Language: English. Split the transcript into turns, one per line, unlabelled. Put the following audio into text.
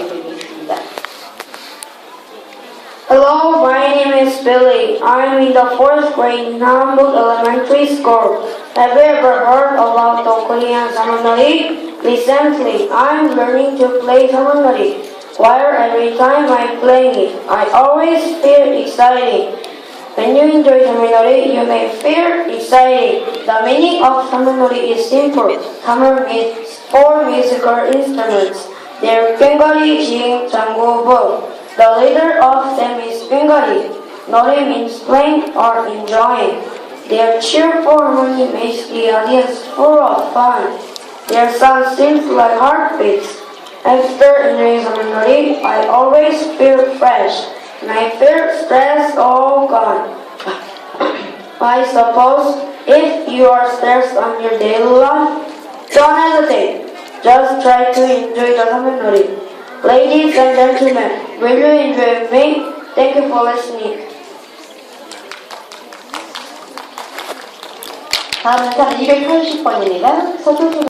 That.
Hello, my name is Billy. I'm in the fourth grade Nambu Elementary School. Have you ever heard about the Korean Samanori? Recently, I'm learning to play Samanori. Choir every time I play it, I always feel excited. When you enjoy Samanori, you may feel excited. The meaning of Samanori is simple. Saman means four musical instruments. They're Bengali, Jing, Jango, Bo. The leader of them is Bengali. Nori means playing or enjoying. Their cheerful harmony makes the audience full of fun. Their sound seems like heartbeats. After enjoying Nori, I always feel fresh. I feel stress all gone. I suppose if you are stressed on your daily life, don't hesitate. Just try to enjoy the Samanori. Ladies and gentlemen, will you enjoy me? Thank you for listening.
다음은 280번입니다. 서초초